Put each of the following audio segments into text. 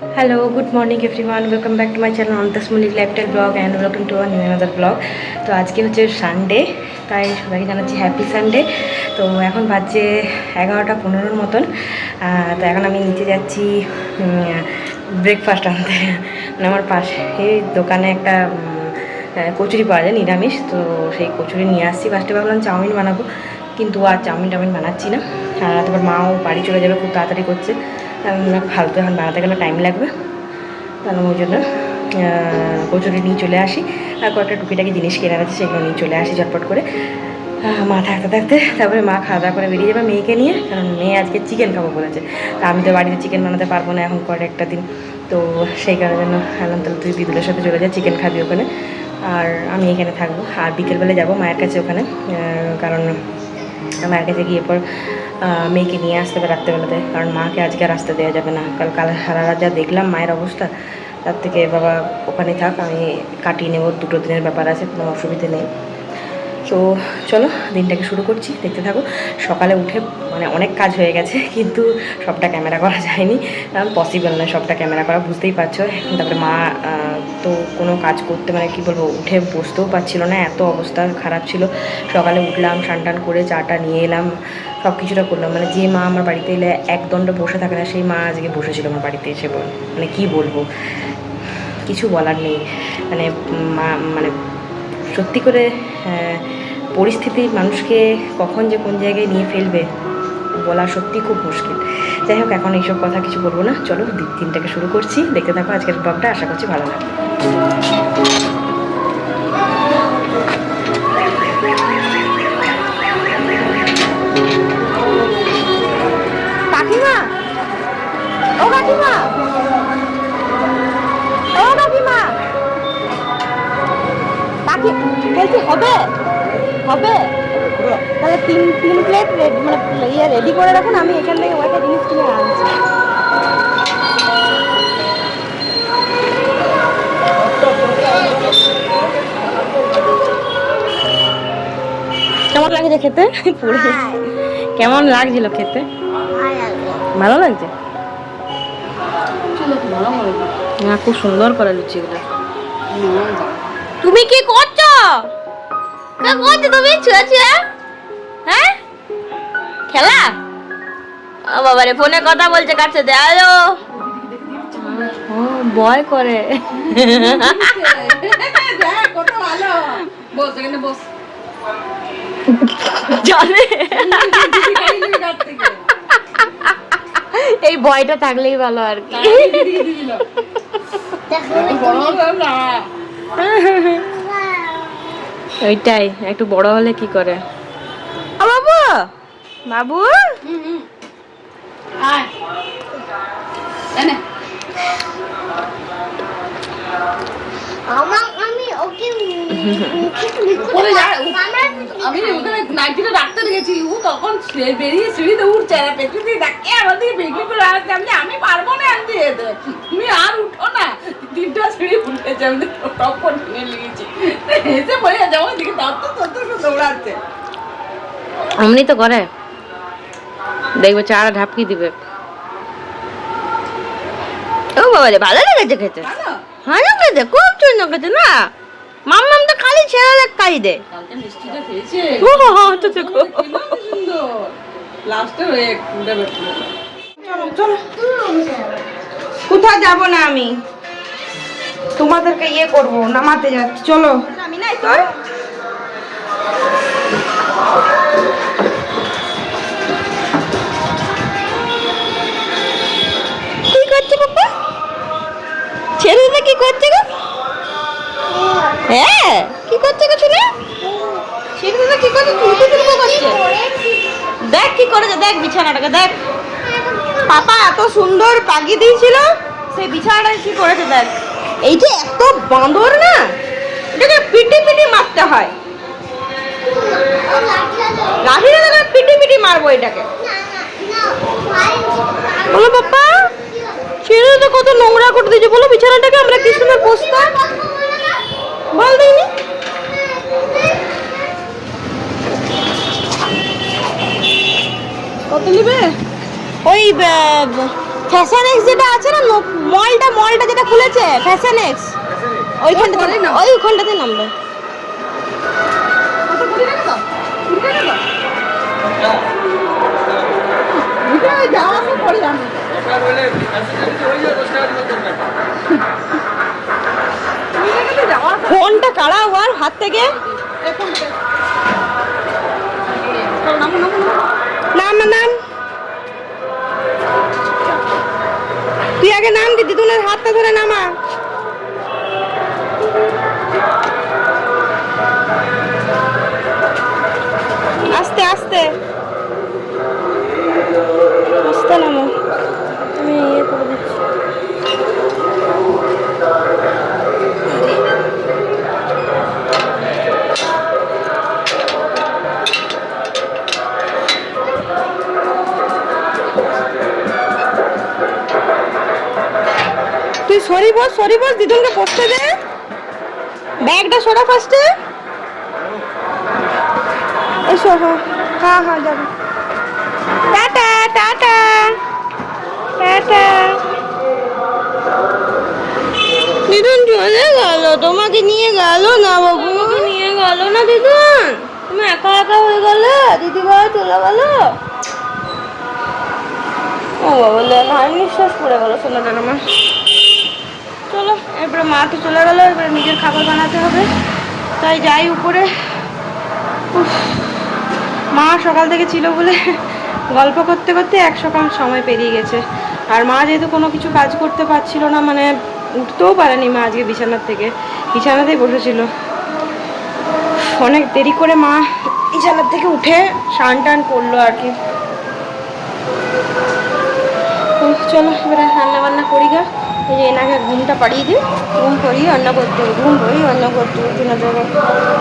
Hello good morning everyone welcome back to my channel Antas Mallick lifestyle blog and welcome to our new another blog তো আজকে হচ্ছে Sunday তাই সবাইকে জানাচ্ছি happy Sunday তো এখন বাজছে এগারোটা পনেরোর মতন। তো এখন আমি নিচে যাচ্ছি ব্রেকফাস্ট আনতে। মানে আমার পাশে দোকানে একটা কচুরি পাওয়া যায়, নিরামিষ। তো সেই কচুরি নিয়ে আসছি। ফার্স্টে ভাবলাম চাউমিন বানাবো। কিন্তু আর চাউমিন টাউমিন বানাচ্ছি না। আর তারপর মাও বাড়ি চলে যাবে, খুব তাড়াতাড়ি করছে। ফালতু এখন বানাতে গেলে টাইম লাগবে। তাহলে ওই জন্য কচুরি নিয়ে চলে আসি। আর কয়েকটা টুকিটাকি জিনিস কেনার আছে, সেগুলো নিয়ে চলে আসি ঝটপট করে। মা থাকতে থাকতে, তারপরে মা খাওয়া দাওয়া করে বেরিয়ে যাবে মেয়েকে নিয়ে, কারণ মেয়ে আজকে চিকেন খাব বলেছে। তা আমি তো বাড়িতে চিকেন বানাতে পারব না এখন পরে একটা দিন। তো সেই কারণে জন্য আনলাম তাহলে তুই বিদুলের সাথে চলে যা চিকেন খাবি ওখানে। আর আমি এখানে থাকব। আর বিকেলবেলা যাব মায়ের কাছে ওখানে কারণ মায়ের কাছে গিয়ে পর মেয়েকে নিয়ে আসতে হবে রাত্রেবেলাতে। কারণ মাকে আজকে আর আসতে দেওয়া যাবে না। কারণ কাল সারা যা দেখলাম মায়ের অবস্থা, তার থেকে বাবা ওখানে থাক, আমি কাটিয়ে নেব। দুটো দিনের ব্যাপার আছে, কোনো অসুবিধে নেই। তো চলো, দিনটাকে শুরু করছি। দেখতে থাকো, সকালে উঠে মানে অনেক কাজ হয়ে গেছে, কিন্তু সবটা ক্যামেরা করা যায়নি। পসিবল নয় সবটা ক্যামেরা করা, বুঝতেই পারছ। তারপরে মা তো কোনো কাজ করতে মানে কি বলব, উঠে বসতেও পারছিল না, এত অবস্থা খারাপ ছিল। সকালে উঠলাম টান করে চাটা নিয়ে এলাম সব কিছুটা করলাম। মানে যে মা আমার বাড়িতে এলে একদণ্ড বসে থাকে না, সেই মা আজকে বসেছিল আমার বাড়িতে এসে মানে কি বলব? কিছু বলার নেই। মানে মা মানে সত্যি করে পরিস্থিতি মানুষকে কখন যে কোন জায়গায় নিয়ে ফেলবে বলা সত্যি খুব মুশকিল। যাই হোক, এখন এইসব কথা কিছু বলব না। চলো দিনটাকে শুরু করছি। দেখতে থাকো আজকের ব্লগটা। আশা করছি ভালো লাগবে। কাকিমা! ও কাকিমা! কাকি বলছি হবে? হবে? তাহলে তিন তিন প্লেট মানে ইয়ে রেডি করে রাখুন আমি এখান থেকে ওইটা জিনিস কিনে আনছি। কেমন লাগছে খেতে? পুরো। কেমন লাগছিল খেতে? ভালো লাগছে? না খুব সুন্দর করে লুচিগুলো। তুমি কি করছ? কি করছ তুমি? ছুঁয়ে ছুঁয়ে? হ্যাঁ? খেলা? ও বাবা রে ফোনে কথা বলছে কাছে দে হ্যালো ও ভয় করে। কত ভালো বস এখানে বস জানে এই ভয়টা থাকলেই ভালো আর কি। ওইটাই একটু বড় হলে কি করে? ও বাবু! বাবু? আমার আমি ওকে পরে যা ও- আমি ওখানে নাইটিটা রাখতে রেখেছি ও তখন বেরিয়ে সিঁড়িতে উঠছে আর পেছন দিয়ে ডাকে আমাদের বেগি করে আসছে আমি আমি পারব না আনতে তুমি আর উঠো না। তিনটা সিঁড়ি উঠেছে আমি টপ করে নিয়ে নিয়েছি। এসে বলে যাব দিকে দত্ত দত্ত দৌড়াচ্ছে। অমনি তো করে। দেখবে চারা ঢাপকি দিবে। ও বাবা রে ভালো লেগেছে খেতে। ভালো? লেগেছে খুব সুন্দর খেতে না? মাম্মাম তো খালি ছেড়ে তাই দে কালকে মিষ্টিটা খেয়েছে। ও তো দেখো। খেলাম কি সুন্দর। লাস্টে উঠে বেরোলো। চলো চলো। কোথাও যাব না আমি। তোমাদেরকে ইয়ে করব নামাতে যাচ্ছি। চলো। আমি নাই তোর হ্যাঁ কি করছে গো ছেলে? ছেলেটা কি করছে? তুলতে তুলতে করছে দেখ কি করেছে দেখ বিছানাটাকে দেখ। পাপা এত সুন্দর পাগি দিয়েছিল সেই বিছানাটা কি করেছে দেখ। এইটা এত বাঁদর না এটাকে পিটি পিটি মারতে হয়। লাঠিটা দেখে পিটি পিটি মারবো এটাকে। বলো পাপা ছেড়ে তো কত নোংরা করে দিয়েছে বলো বিছানাটাকে আমরা কি সুন্দর বসতাম? বল দিইনি? কত নিবে? ওই ফ্যাশন এক্স যেটা আছে না ন- মল ফ্যাশন এক্স ওইখানটাতে পরে ওই ওখানটাতে নামবে। যাওয়া আসা পরে জানো কুড়ি টাকাতে যাওয়া আসা ফোনটা কাড়া হওয়ার হাত থেকে? তুই আগে নাম দিদি তুই হাতটা ধরে নামা সরি বস সরি বস দিদুনকে বসতে দে। ব্যাগটা সরা ফার্স্টে এসো হ্যাঁ হ্যাঁ হ্যাঁ যাব। Tata tata. টাটা। দিদুন চলে গেল। তোমাকে নিয়ে গেল না বাবু? নিয়ে গেল না দিদুন। তুমি একা একা হয়ে গেলে? দিদি ভাই চলে গেল? ও বাবা ভাই নিঃশ্বাস পড়ে গেল শোনাটা আমার এবারে মা তো চলে গেলো, এবারে নিজের খাবার বানাতে হবে। তাই যাই উপরে। মা সকাল থেকে ছিল বলে গল্প করতে করতে এক সকাল সময় পেরিয়ে গেছে। আর মা যেহেতু কোনো কিছু কাজ করতে পারছিল না মানে উঠতেও পারেনি মা আজকে বিছানার থেকে। বিছানাতেই বসেছিল। অনেক দেরি করে মা বিছানার থেকে উঠে স্নান টান করল আর কি। চলো, এবারে রান্না বান্না করি গা। এই যে এনাকে ঘুমটা পাড়িয়ে দিই, ঘুম করি অন্য করতে ঘুম করি অন্য করতে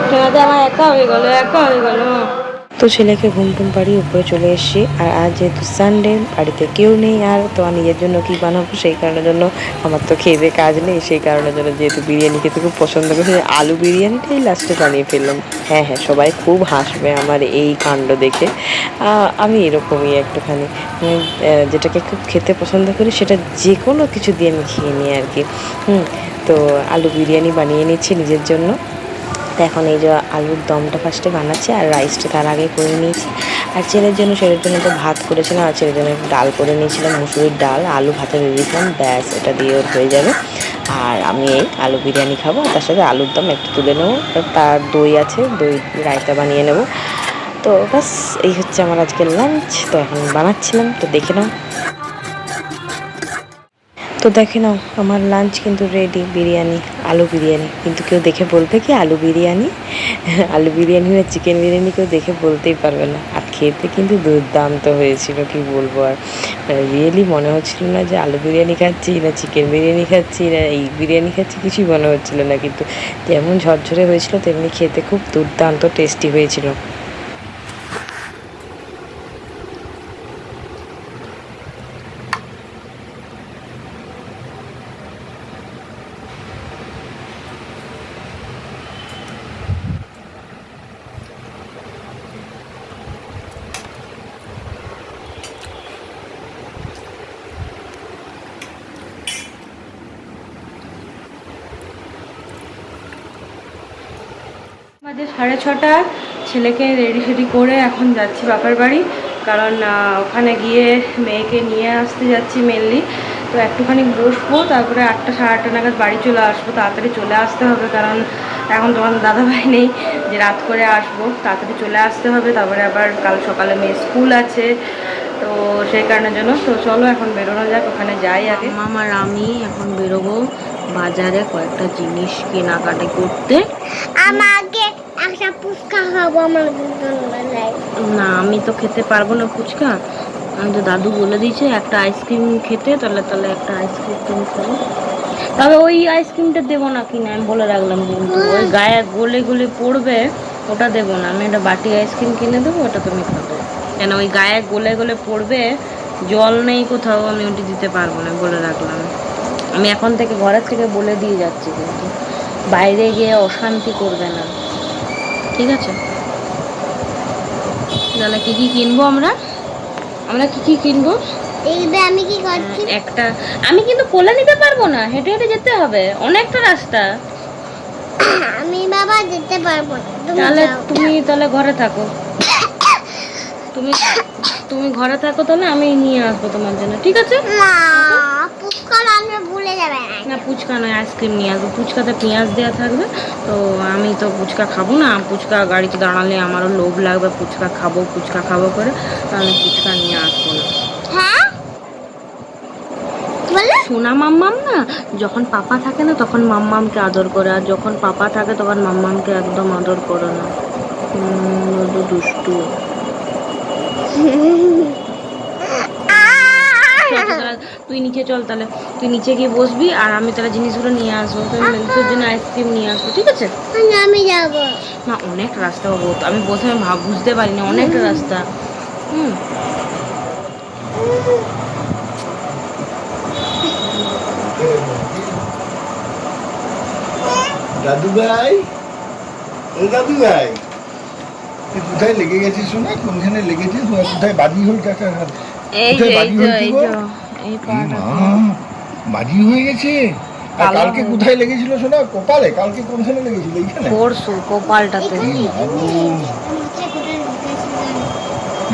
ট্রেনাতে আমার একা হয়ে গেলো, একা হয়ে গেল। তো ছেলেকে ঘুম টুম পাড়িয়ে উপরে চলে এসেছি। আর আজ যেহেতু সানডে বাড়িতে কেউ নেই আর, তো আমি নিজের জন্য কি বানাবো সেই কারণের জন্য আমার তো খেয়ে কাজ নেই। সেই কারণের জন্য যেহেতু বিরিয়ানি খেতে খুব পছন্দ করি আলু বিরিয়ানিটাই লাস্টে বানিয়ে ফেললাম। হ্যাঁ হ্যাঁ সবাই খুব হাসবে আমার এই কাণ্ড দেখে। আমি এরকমই একটুখানি যেটাকে খুব খেতে পছন্দ করি সেটা যে কোনো কিছু দিয়ে আমি খেয়ে নিই আর কি। হুম, তো আলু বিরিয়ানি বানিয়ে নিচ্ছি নিজের জন্য। তো এখন এই যে আলুর দমটা ফার্স্টে বানাচ্ছি আর রাইসটা তার আগে করে নিয়েছি। আর ছেলের জন্য ছেলের জন্য তো ভাত করেছিলাম আর ছেলের জন্য ডাল করে নিয়েছিলাম, মুসুরির ডাল, আলু ভাতে দিয়েছিলাম ব্যাস, এটা দিয়ে ওর হয়ে যাবে। আর আমি এই আলু বিরিয়ানি খাব তার সাথে আলুর দম একটু তুলে নেব তার দই আছে, দই রায়তা বানিয়ে নেব। তো বাস এই হচ্ছে আমার আজকের লাঞ্চ তো এখন বানাচ্ছিলাম, তো দেখে নাও। তো দেখে নাও, আমার লাঞ্চ কিন্তু রেডি বিরিয়ানি, আলু বিরিয়ানি। কিন্তু কেউ দেখে বলবে কি আলু বিরিয়ানি? আলু বিরিয়ানি না চিকেন বিরিয়ানি কেউ দেখে বলতেই পারবে না। আর খেতে কিন্তু দুর্দান্ত হয়েছিল, কি বলব আর। মানে রিয়েলি মনে হচ্ছিল না যে আলু বিরিয়ানি খাচ্ছি না চিকেন বিরিয়ানি খাচ্ছি না, এই বিরিয়ানি খাচ্ছি, কিছুই মনে হচ্ছিল না। কিন্তু যেমন ঝরঝরে হয়েছিল, তেমনি খেতে খুব দুর্দান্ত টেস্টি হয়েছিল। বাজে সাড়ে ছটা ছেলেকে রেডি সেডি করে এখন যাচ্ছি বাপের বাড়ি। কারণ ওখানে গিয়ে মেয়েকে নিয়ে আসতে যাচ্ছি মেনলি তো একটুখানি বসবো তারপরে আটটা সাড়ে আটটা নাগাদ বাড়ি চলে আসব। তাড়াতাড়ি চলে আসতে হবে কারণ এখন তোমার দাদাভাই নেই যে রাত করে আসব। তাড়াতাড়ি চলে আসতে হবে তারপরে আবার কাল সকালে মেয়ে স্কুল আছে। তো সেই কারণের জন্য তো চলো এখন বেরোনো যাক ওখানে যাই আগে। মামার আমি এখন বেরোবো বাজারে কয়েকটা জিনিস কেনাকাটি করতে। আমাকে একটা পুচকা খাব আমার না, আমি তো খেতে পারব না ফুচকা আমি তো দাদু বলে দিয়েছে, একটা আইসক্রিম খেতে, তাহলে তাহলে একটা আইসক্রিম তুমি খাব। তবে ওই আইসক্রিমটা দেবো না কিনা, আমি বলে রাখলাম কিন্তু ওই গায়ে গলে গলে পড়বে, ওটা দেবো না। আমি একটা বাটি আইসক্রিম কিনে দেবো, ওটা তুমি খাবে। কেন, ওই গায়ে গলে গলে পড়বে, জল নেই কোথাও, আমি ওটি দিতে পারব না, বলে রাখলাম। আমি এখন থেকে ঘরের থেকে বলে দিয়ে যাচ্ছি কিন্তু। বাইরে গিয়ে অশান্তি করবে না। ঠিক আছে? তাহলে কী কী কিনবো আমরা? আমরা কী কী কিনবো? আমি কি করছি? একটা। আমি কিন্তু কোলে নিতে পারব না হেঁটে হেঁটে যেতে হবে। অনেকটা রাস্তা। আমি বাবা যেতে পারব তাহলে তুমি তাহলে ঘরে থাকো। তুমি তুমি ঘরে থাকো তাহলে আমি নিয়ে আসব তোমার জন্য ঠিক আছে? না। পুষ্কর আনবে ভুলে যাবে না। ফুচকা নয় আইসক্রিম নিয়ে আসব। ফুচকাতে পেঁয়াজ দেওয়া থাকবে। তো আমি তো ফুচকা খাব না। ফুচকা গাড়িতে দাঁড়ালে আমারও লোভ লাগবে। ফুচকা খাব ফুচকা খাব করে। আমি ফুচকা নিয়ে আসব না। হ্যাঁ? সোনা মাম্মাম না যখন পাপা থাকে না তখন মাম্মামকে আদর করে। আর যখন পাপা থাকে তখন মাম্মামকে একদম আদর করে না। দুষ্টু। তুই নিচে চল তাহলে। তুই নিচে গিয়ে বসবি আর আমি তাহলে জিনিসগুলো নিয়ে আসব। তোর জন্য আইসক্রিম নিয়ে আসব ঠিক আছে? আমি যাব। না অনেক রাস্তা বাবু আমি প্রথমে ভাব বুঝতে পারিনি অনেকটা রাস্তা। হুম। দাদু ভাই ও দাদু ভাই তুই কোথায় লেগে গেছিস শোনা? কোনখানে লেগেছিস? কোথায় বাজি হল কাকা এই যে কোথায় এই যে এই পাটা বাজি হয়ে গেছে। কালকে কোথায় লেগেছিল শোনা? কপালে কালকে কোনখানে লেগেছিল? এইখানে? পরশু কপালটাতে।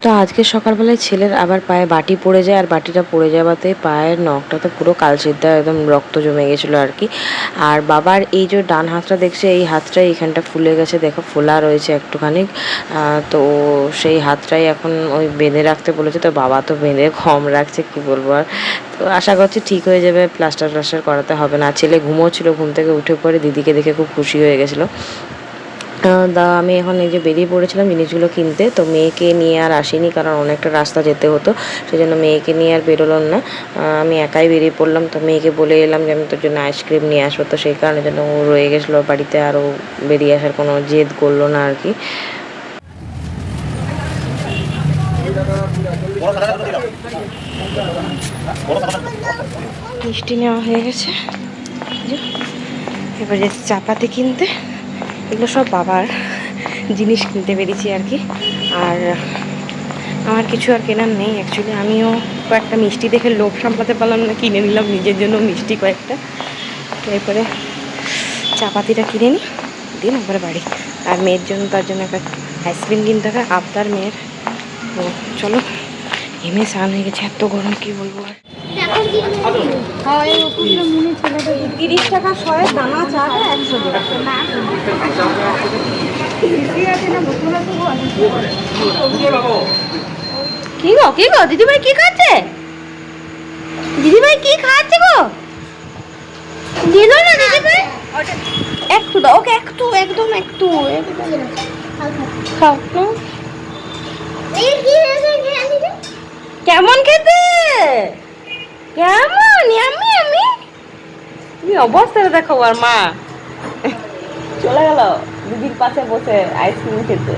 তো আজকে সকালবেলায় ছেলের আবার পায়ে বাটি পড়ে যায়, আর বাটিটা পড়ে যাওয়াতে পায়ের নখটা তো পুরো কালচিদ্দা একদম রক্ত জমে গেছিল আর কি। আর বাবার এই যে ডান হাতটা দেখছে, এই হাতটাই এখানটা ফুলে গেছে। দেখো, ফোলা রয়েছে একটুখানি। তো সেই হাতটাই এখন ওই বেঁধে রাখতে বলেছে। তো বাবা তো বেঁধে কম রাখছে, কি বলব আর। তো আশা করছি ঠিক হয়ে যাবে প্লাস্টার প্লাস্টার করাতে হবে না। ছেলে ঘুমোচ্ছিল, ঘুম থেকে উঠে পরে দিদিকে দেখে খুব খুশি হয়ে গেছিল। দা, আমি এখন এই যে বেরিয়ে পড়েছিলাম জিনিসগুলো কিনতে, তো মেয়েকে নিয়ে আর আসিনি কারণ অনেকটা রাস্তা যেতে হতো সেই জন্য মেয়েকে নিয়ে আর বেরোলাম না। আমি একাই বেরিয়ে পড়লাম, তো মেয়েকে বলে এলাম যে, আমি তোর জন্য আইসক্রিম নিয়ে আসব। তো সেই কারণে জন্য ও রয়ে গেছিল বাড়িতে আরও বেরিয়ে আসার কোনো জেদ করল না আর কি। মিষ্টি নেওয়া হয়ে গেছে। এবার চাপাতি কিনতে। এগুলো সব বাবার জিনিস কিনতে পেরেছি আর কি। আর আমার কিছু আর কেনার নেই অ্যাকচুয়ালি আমিও কয়েকটা মিষ্টি দেখে লোভ সামলাতে পারলাম না, কিনে নিলাম, নিজের জন্য মিষ্টি কয়েকটা। এরপরে চাপাতিটা কিনে নিই, দিন একবারে বাড়ি। আর মেয়ের জন্য, তার জন্য একটা আইসক্রিম কিনতে হবে আবদার মেয়ের। তো চলো, এমএ স্নান হয়ে গেছে, এত গরম, কি বলব আর। তিরিশ টাকা শয়ে দানা চাটা একশো কি গো কি গো? দিদিভাই কি খাচ্ছে? দিদিভাই কি খাচ্ছে গো? দাও না দিদিভাই? একটু দাও ওকে একটু একদম একটু খাও? কেমন খেতে? কেমন? আমি আমি তুমি অবস্থাটা দেখো আর মা। চলে গেল। দিদির পাশে বসে আইসক্রিম খেতে।